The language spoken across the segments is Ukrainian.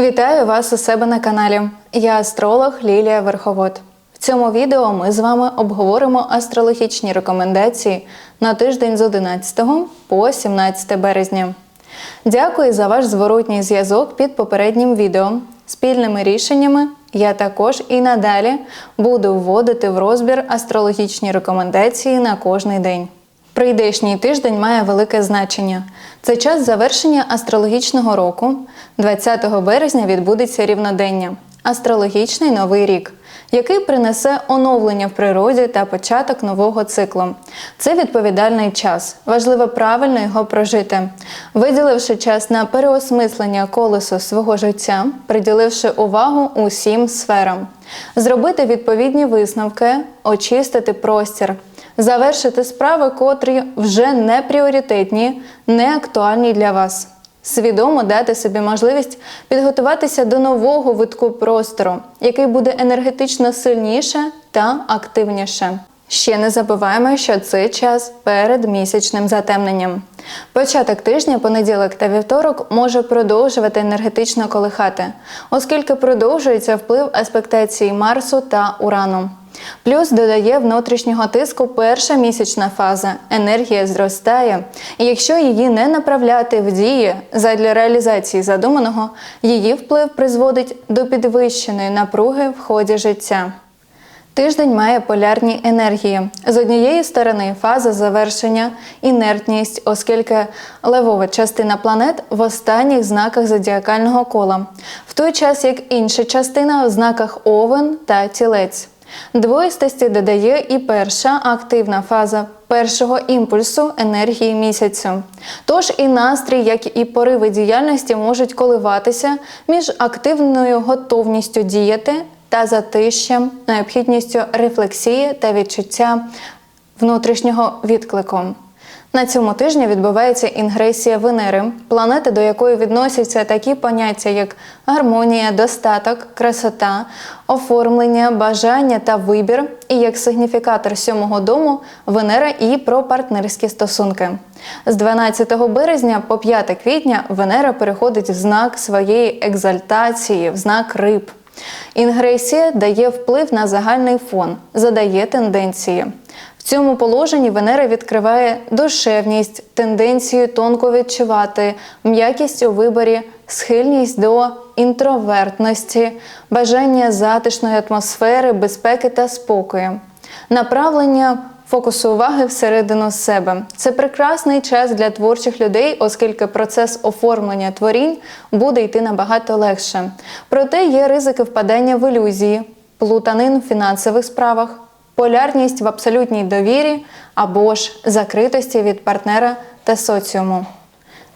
Вітаю вас у себе на каналі. Я астролог Лілія Верховод. В цьому відео ми з вами обговоримо астрологічні рекомендації на тиждень з 11 по 17 березня. Дякую за ваш зворотній зв'язок під попереднім відео. Спільними рішеннями я також і надалі буду вводити в розбір астрологічні рекомендації на кожний день. Прийдешній тиждень має велике значення. Це час завершення астрологічного року. 20 березня відбудеться рівнодення астрологічний новий рік, який принесе оновлення в природі та початок нового циклу. Це відповідальний час. Важливо правильно його прожити, виділивши час на переосмислення колесу свого життя, приділивши увагу усім сферам, зробити відповідні висновки, очистити простір завершити справи, котрі вже не пріоритетні, не актуальні для вас. Свідомо дати собі можливість підготуватися до нового витку простору, який буде енергетично сильніше та активніше. Ще не забуваємо, що це час перед місячним затемненням. Початок тижня, понеділок та вівторок може продовжувати енергетично колихати, оскільки продовжується вплив аспектації Марсу та Урану. Плюс додає внутрішнього тиску перша місячна фаза. Енергія зростає, і якщо її не направляти в дії задля реалізації задуманого, її вплив призводить до підвищеної напруги в ході життя. Тиждень має полярні енергії. З однієї сторони, фаза завершення, інертність, оскільки левова частина планет в останніх знаках зодіакального кола, в той час як інша частина в знаках Овен та Тілець. Двоїстості додає і перша активна фаза першого імпульсу енергії місяцю. Тож і настрій, як і пориви діяльності можуть коливатися між активною готовністю діяти та затищем, необхідністю рефлексії та відчуття внутрішнього відклику. На цьому тижні відбувається інгресія Венери, планети, до якої відносяться такі поняття, як гармонія, достаток, красота, оформлення, бажання та вибір, і як сигніфікатор сьомого дому Венера і про партнерські стосунки. З 12 березня по 5 квітня Венера переходить в знак своєї екзальтації, в знак риб. Інгресія дає вплив на загальний фон, задає тенденції. В цьому положенні Венера відкриває душевність, тенденцію тонко відчувати, м'якість у виборі, схильність до інтровертності, бажання затишної атмосфери, безпеки та спокою, направлення фокусу уваги всередину себе. Це прекрасний час для творчих людей, оскільки процес оформлення творінь буде йти набагато легше. Проте є ризики впадання в ілюзії, плутанин в фінансових справах полярність в абсолютній довірі або ж закритості від партнера та соціуму.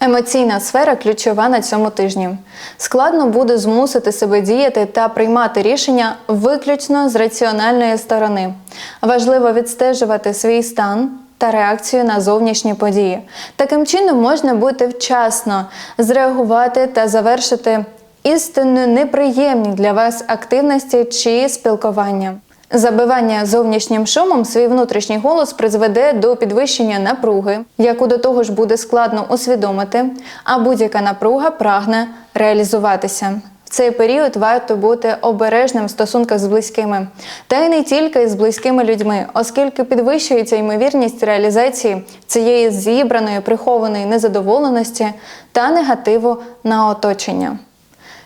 Емоційна сфера ключова на цьому тижні. Складно буде змусити себе діяти та приймати рішення виключно з раціональної сторони. Важливо відстежувати свій стан та реакцію на зовнішні події. Таким чином можна бути вчасно зреагувати та завершити істинно неприємні для вас активності чи спілкування. Забивання зовнішнім шумом свій внутрішній голос призведе до підвищення напруги, яку до того ж буде складно усвідомити, а будь-яка напруга прагне реалізуватися. В цей період варто бути обережним в стосунках з близькими, та й не тільки з близькими людьми, оскільки підвищується ймовірність реалізації цієї зібраної прихованої незадоволеності та негативу на оточення.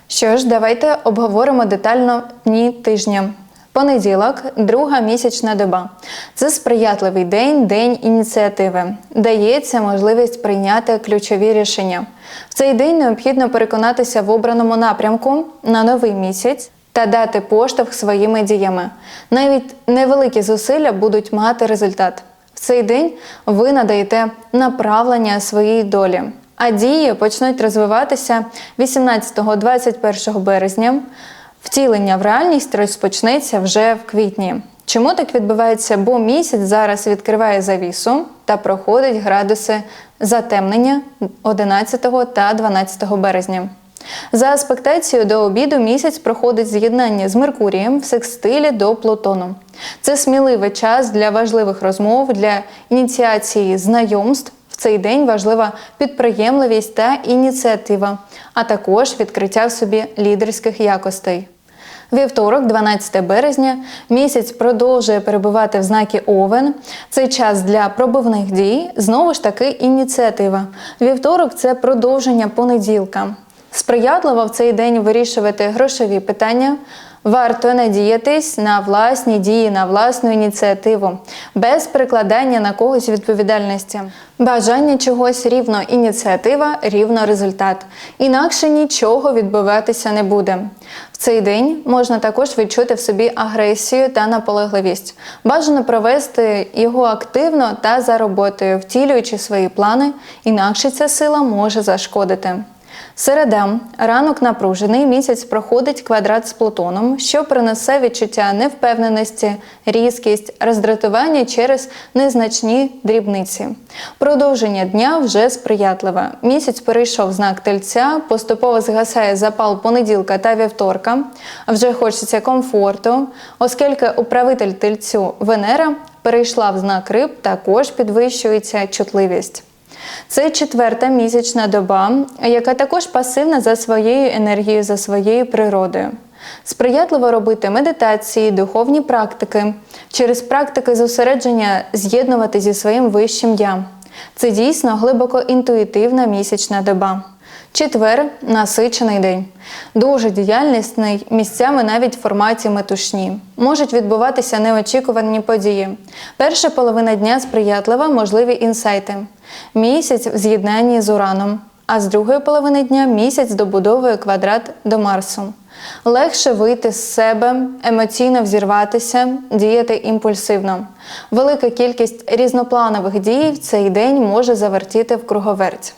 Що ж, давайте обговоримо детально дні тижня. Понеділок, друга місячна доба. Це сприятливий день, день ініціативи. Дається можливість прийняти ключові рішення. В цей день необхідно переконатися в обраному напрямку на новий місяць та дати поштовх своїми діями. Навіть невеликі зусилля будуть мати результат. В цей день ви надаєте направлення своїй долі. А дії почнуть розвиватися 18-21 березня. Втілення в реальність розпочнеться вже в квітні. Чому так відбувається? Бо місяць зараз відкриває завісу та проходить градуси затемнення 11 та 12 березня. За аспектацією до обіду місяць проходить з'єднання з Меркурієм в секстилі до Плутону. Це сміливий час для важливих розмов, для ініціації знайомств В цей день важлива підприємливість та ініціатива, а також відкриття в собі лідерських якостей. Вівторок, 12 березня, місяць продовжує перебувати в знакі Овен. Це час для пробивних дій. Знову ж таки, ініціатива. Вівторок це продовження понеділка. Сприятливо в цей день вирішувати грошові питання. Варто надіятись на власні дії, на власну ініціативу, без прикладання на когось відповідальності. Бажання чогось рівно ініціатива, рівно результат. Інакше нічого відбуватися не буде. В цей день можна також відчути в собі агресію та наполегливість. Бажано провести його активно та за роботою, втілюючи свої плани, інакше ця сила може зашкодити. Середа ранок напружений місяць проходить квадрат з Плутоном, що принесе відчуття невпевненості, різкість, роздратування через незначні дрібниці. Продовження дня вже сприятливе. Місяць перейшов знак тельця, поступово згасає запал понеділка та вівторка. Вже хочеться комфорту, оскільки управитель тельцю Венера перейшла в знак риб, також підвищується чутливість. Це четверта місячна доба, яка також пасивна за своєю енергією, за своєю природою. Сприятливо робити медитації, духовні практики, через практики зосередження з'єднувати зі своїм вищим я. Це дійсно глибоко інтуїтивна місячна доба. Четвер насичений день. Дуже діяльнісний, місцями навіть в форматі метушні. Можуть відбуватися неочікувані події. Перша половина дня сприятлива, можливі інсайти. Місяць в з'єднанні з ураном. А з другої половини дня місяць добудовує квадрат до Марсу. Легше вийти з себе, емоційно взірватися, діяти імпульсивно. Велика кількість різнопланових дій в цей день може завертіти в круговерть.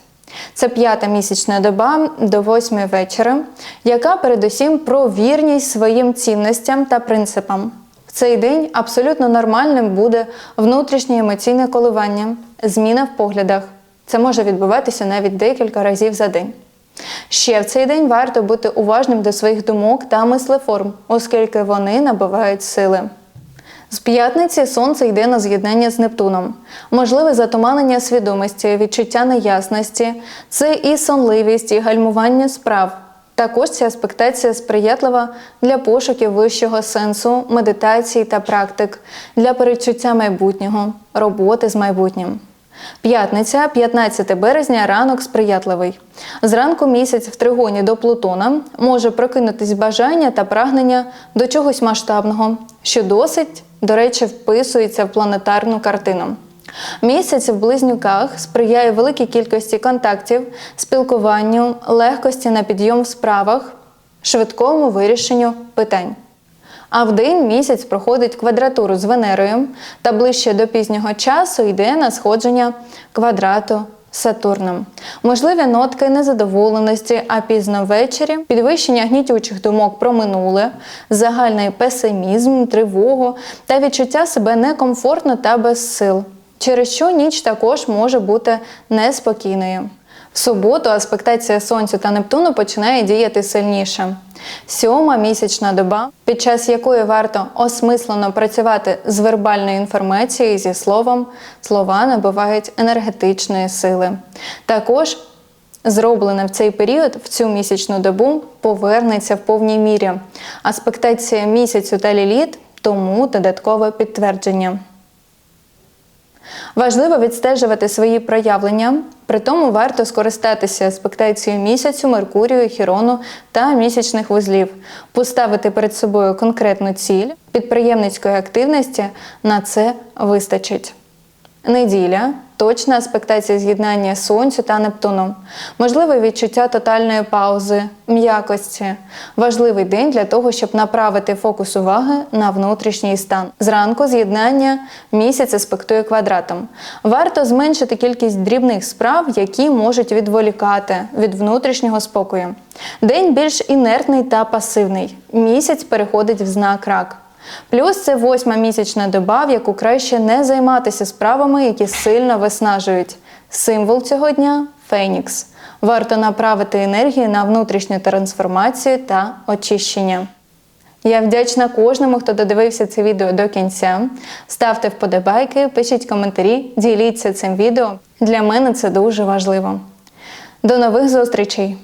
Це п'ята місячна доба до восьмої вечора, яка передусім про вірність своїм цінностям та принципам. В цей день абсолютно нормальним буде внутрішнє емоційне коливання, зміна в поглядах. Це може відбуватися навіть декілька разів за день. Ще в цей день варто бути уважним до своїх думок та мислеформ, оскільки вони набувають сили. З п'ятниці сонце йде на з'єднання з Нептуном. Можливе затуманення свідомості, відчуття неясності, це і сонливість, і гальмування справ. Також ця аспектація сприятлива для пошуків вищого сенсу, медитації та практик, для передчуття майбутнього, роботи з майбутнім. П'ятниця, 15 березня, ранок сприятливий. Зранку місяць в тригоні до Плутона може прокинутись бажання та прагнення до чогось масштабного, що досить, до речі, вписується в планетарну картину. Місяць в близнюках сприяє великій кількості контактів, спілкуванню, легкості на підйом в справах, швидкому вирішенню питань. А в день місяць проходить квадратуру з Венерою та ближче до пізнього часу йде на сходження квадрату Сатурном. Можливі нотки незадоволеності, а пізно ввечері підвищення гнітючих думок про минуле, загальний песимізм, тривогу та відчуття себе некомфортно та без сил, через що ніч також може бути неспокійною. В суботу аспектація Сонцю та Нептуну починає діяти сильніше. Сьома місячна доба, під час якої варто осмислено працювати з вербальною інформацією зі словом, слова набувають енергетичної сили. Також зроблене в цей період, в цю місячну добу, повернеться в повній мірі. Аспектація місяцю та ліліт тому додаткове підтвердження. Важливо відстежувати свої проявлення, при тому варто скористатися аспектацією місяцю, Меркурію, Хірону та місячних вузлів, поставити перед собою конкретну ціль підприємницької активності на це вистачить. Неділя точна аспектація з'єднання Сонцю та Нептуну, можливе відчуття тотальної паузи, м'якості, важливий день для того, щоб направити фокус уваги на внутрішній стан. Зранку з'єднання місяць аспектує квадратом. Варто зменшити кількість дрібних справ, які можуть відволікати від внутрішнього спокою. День більш інертний та пасивний. Місяць переходить в знак рак. Плюс це восьма місячна доба, в яку краще не займатися справами, які сильно виснажують. Символ цього дня Фенікс. Варто направити енергію на внутрішню трансформацію та очищення. Я вдячна кожному, хто додивився це відео до кінця. Ставте вподобайки, пишіть коментарі, діліться цим відео. Для мене це дуже важливо. До нових зустрічей!